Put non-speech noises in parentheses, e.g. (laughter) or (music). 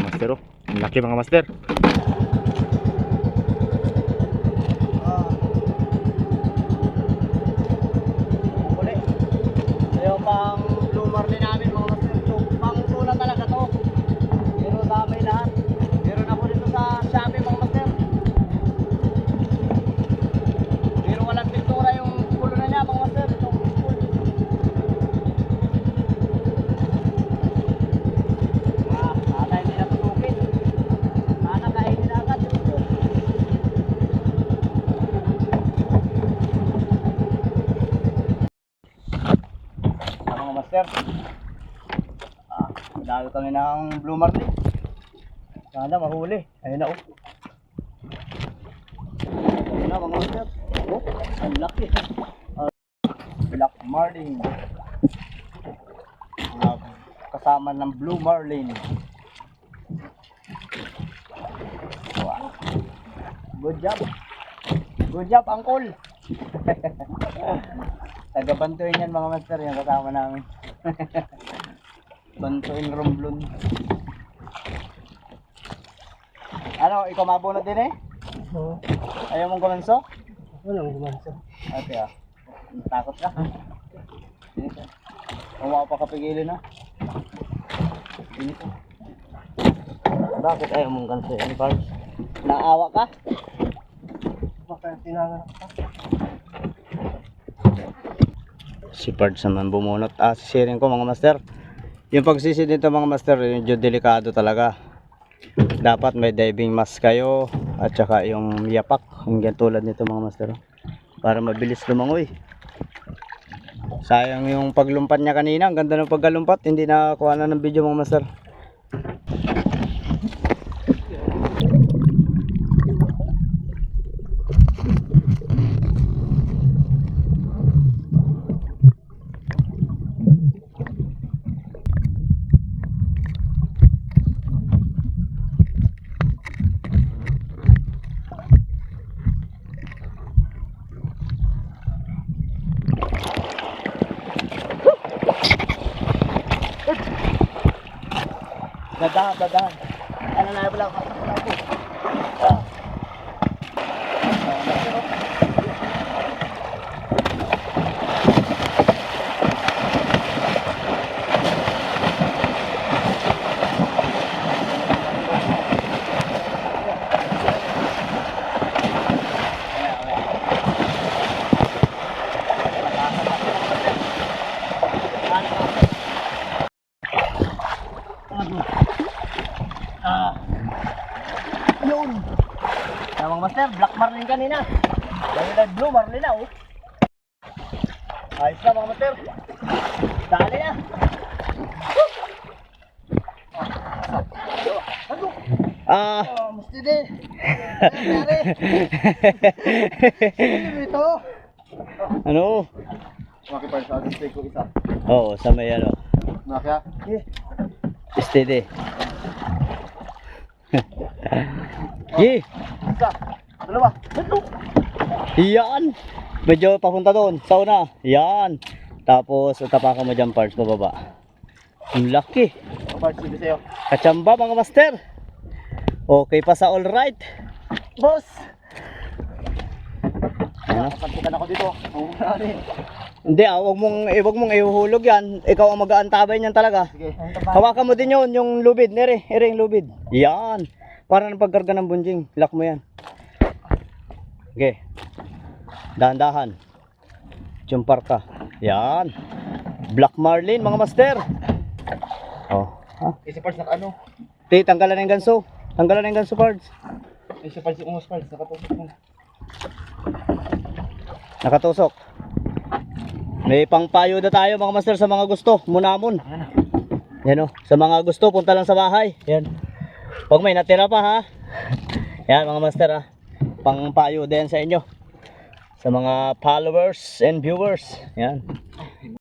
Master oh. Ang laki mga master. Master? Ah, dahil kami ng blue marlin. Sana mahuli. Ayun na oh. Ayun na mga master. Oh, ang laki. Ah, black marlin. Ah, kasama ng blue marlin. Wow. Good job. Good job, Uncle. (laughs) Taga-bantuin yan mga master, yung kasama namin. (laughs) Bantuin romblon. Ano, ikaw mabunod din eh? Oo. Ayaw mong kumanso? Wala mo gumansa. Ate ah. Takot ka? Ka. Kung wala pa kapigilin na. Sige ka. Bakit ayaw mong ganso yan, Pards? Naawa ka? Baka tinangan ka. Si Pards naman bumunot. Ah, sisirin ko mga master. Yung pagsisi dito mga master, medyo delikado talaga. Dapat may diving mask kayo at saka yung yapak, yung ganyan tulad nito mga master. Para mabilis lumangoy. Sayang yung paglumpat niya kanina, ang ganda ng pagkalumpat, hindi nakakuha na ng video mga master. Dadahan, dadahan. Ano na pala ako? Ah. Master, black marlin kanina. Dahil na blue marlin na oh. Ayos na mga master. Dali na. Ah. Oh, musti. Ito. (laughs) ano? Makipag sa atin ko isa. Oo, sa may ano. Nakya. Eh, Steady. Ye, (laughs) isa. Dalawa. Ito. yan. Medyo papunta doon, sa una. Yan. Tapos, utapakan mo dyan parts pababa. Ang laki. Part sige sa'yo. Kachamba mga master. Okay pa sa all right. Boss. Ano? Pantikan ako dito. Hindi ah, wag mong, eh, wag mong ihuhulog yan. Ikaw ang mag-aantabay niyan talaga. Sige. Hawakan mo din yun, yung lubid. Nere, ere yung lubid. Yan. Para ng pagkarga ng bunjing. Lock mo yan. Okay. Dahan-dahan. Jumpar ka. Yan. Black Marlin, mga master. Oh. Ha? Isa parts naka ano? Ti, tanggalan ng ganso. Tanggalan ng ganso parts. Isa parts yung umas parts. Nakatusok mo. Nakatusok. May pangpayo na tayo mga master sa mga gusto. Munamon. Yan o. Sa mga gusto, punta lang sa bahay. Yan. Huwag may natira pa ha. (laughs) Yan mga master ha. Pangpayo din sa inyo. Sa mga followers and viewers. Yan.